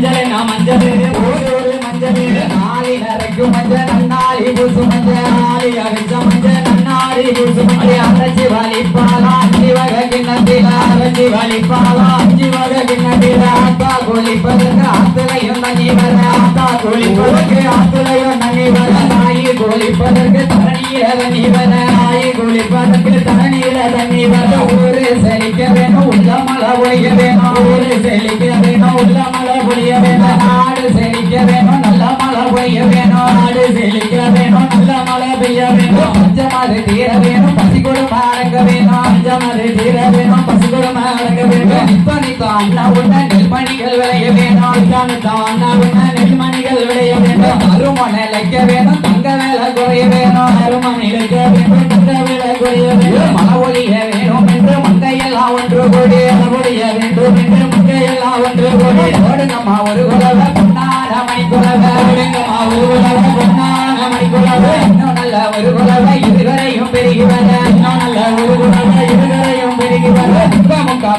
மஞ்சள் என்ன மஞ்சள் ஒரு ஒரு மஞ்சள் நாளி நரைக்கும் மஞ்சள் நன்னாளி பூசு மஞ்சள் நாளி அரைச்ச மஞ்சள் பூசு மஞ்சள் அரைச்சி வலிப்பாலா வகை கிண்ணத்தில அரைச்சி வலிப்பாலா வகை கிண்ணத்தில ஆத்தா கோழிப்பதற்கு ஆத்துலையும் வர ஆத்தா கோழிப்பதற்கு ஆத்துலையும் வர நாயி கோழிப்பதற்கு தண்ணி வர நாயி கோழிப்பதற்கு தண்ணி வர ஊரு செழிக்க வேணும் உள்ள மழை பொழிய வேணும் ஊரு செழிக்க வேணும் உள்ள மழை பொழிய வேணும் நாடு செழிக்க வேணும் நல்ல மழை பொழிய வேணும் நாடு செழிக்க வேணும் நல்ல மழை பெய்ய வேணும் பஞ்சம் அது தீர வேணும் பசி கொடுமை அடங்க வேணும் பஞ்சம் அது தீர வேணும் பசி கொடுமை அடங்க வேணும் இப்பனிக்கு அண்ணா உண்ண நெல்மணிகள் விளைய வேணும் இப்பனுக்கு அண்ணா உண்ண நெல்மணிகள் விளைய வேண்டும் அரும நிலைக்க வேணும் தங்க வேலை குறைய வேணும் அரும நிலைக்க வேணும் தங்க வேலை குறைய வேணும். மழை ஒழிய வேணும் என்று மங்கையெல்லாம் ஒன்று கூடி ஒழிய வேண்டும் என்று மங்கை இருவரையும் பெருகி வர இன்னும் நல்ல ஒரு இருவரையும் பெருகி வர முக்கா முக்கா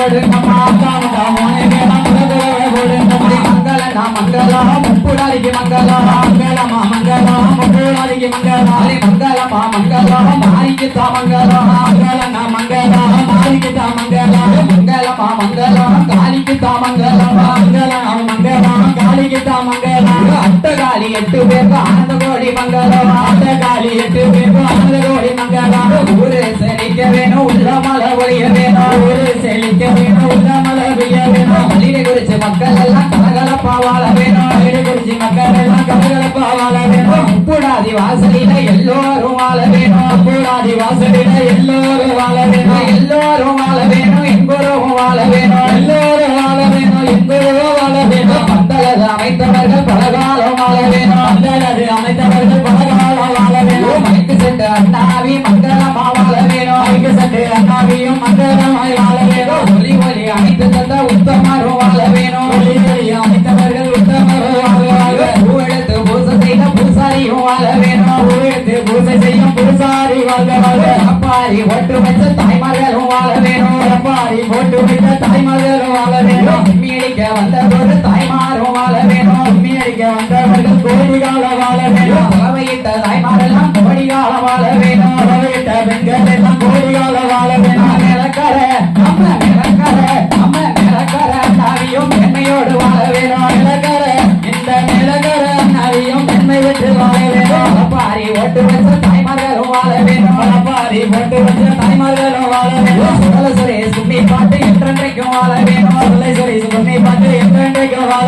ஓடுங்கம்மா முக்கா முக்கா மூணு ஓடுங்கம்மா மங்கள மங்களமா ஹரி மங்களமா மாரிக்கு மாரிக்கு மங்களமா எட்டு பேருக்கு ஆனந்த கோடி மங்களமா வேணும் மல்லிகை மக்கள் எல்லாம் கலகல பாவால வேணும். வீடு குறிச்சு மக்கள் எல்லாம் கலகல பாவால வேணும். முப்புடாதி வாசலில எல்லோரும் வாழ வேணும். முப்புடாதி வாசலில எல்லோரும் வாழ வேணும். எல்லோரும் வாழ வேணும். எங்கோரும் வாழ வேணும். எல்லோரும் வாழ வேணும். எங்கோரும் வாழ வேணும். பந்தலது அமைத்தவர் வாழ அப்பாரி ஒட்டு வச்ச தாய்மார்களும் வாழ வேணும். அப்பாரி போட்டு வச்ச தாய்மார்களும் வாழ வேணும். மீடிக்க வந்ததொரு தாய்மாரும் வாழ வேணும். மீடிக்க வந்தவர்கள் கோடிகால வாழ வேணும். புலவையிட்ட தாய்மாரெல்லாம் கோடிகால வாழ வேணும். புலவையிட்ட பெண்கள் எல்லாம் கோடிகால வாழ வேணும். நிலக்கர நம்ம நிலக்கர நம்ம நிலக்கர தாவியும் பெண்மையோடு வாழ வேணும். நிலக்கர இந்த நிலக்கர நாவியும் பெண்மை விட்டு வாழ வேணும். அப்பாரி ஓட்டு வச்ச தாய்மார்களும் வாழ வேணும். அப்பாரி ஓட்டு வச்ச தாய்மார்களும் வாழ வேணும் சுடலசுரே சும்மி பாட்டு என்றென்றைக்கும் வாழ வேணும் சுடலசுரே சும்மி பாட்டு என்றென்றைக்கும் வாழ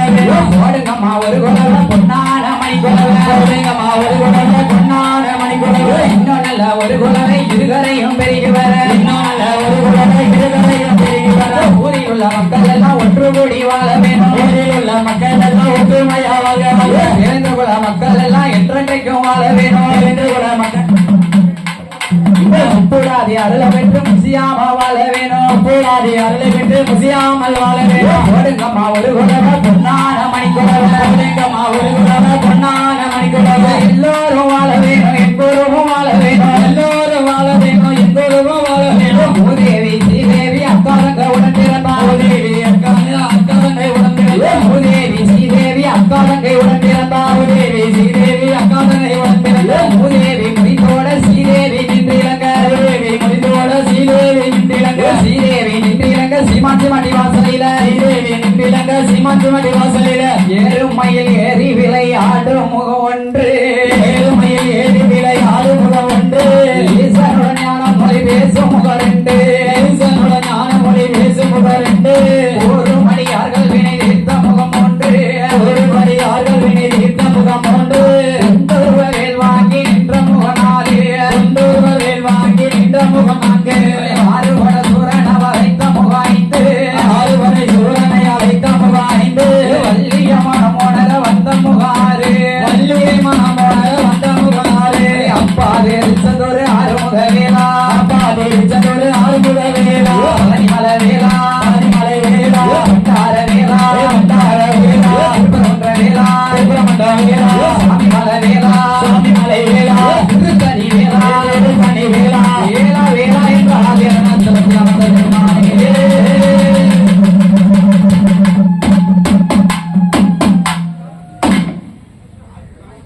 ஓடுங்கம்மா ஒரு குலவ பொன்னான மணி ஓடுங்கம்மா ஒரு பொன்னான மணி இன்னும் நல்ல ஒரு இருகரையும் பெருகி வர. இன்னும் நல்ல ஒரு இருகரையும் பெருகி வர. ஊரில் உள்ள மக்கள் எல்லாம் ஒன்று கூடி வாழ ஊரில் உள்ள மக்கள் எல்லாம் குல மக்கள் எல்லாம் என்றென்றைக்கும் வாழ வேணும் கூடாதி அருளை பெற்று முசியாமல் வாழ வேணும். கூடாதி அருளை பெற்று முசியாமல் வாழ வேணும். வாசலில விளங்க சீமான் சுமதி வாசலில. ஏறும் மயில் ஏறி விளையாடும் முகம் ஒன்று. பாதே சந்தோரே ஆரோகவேலா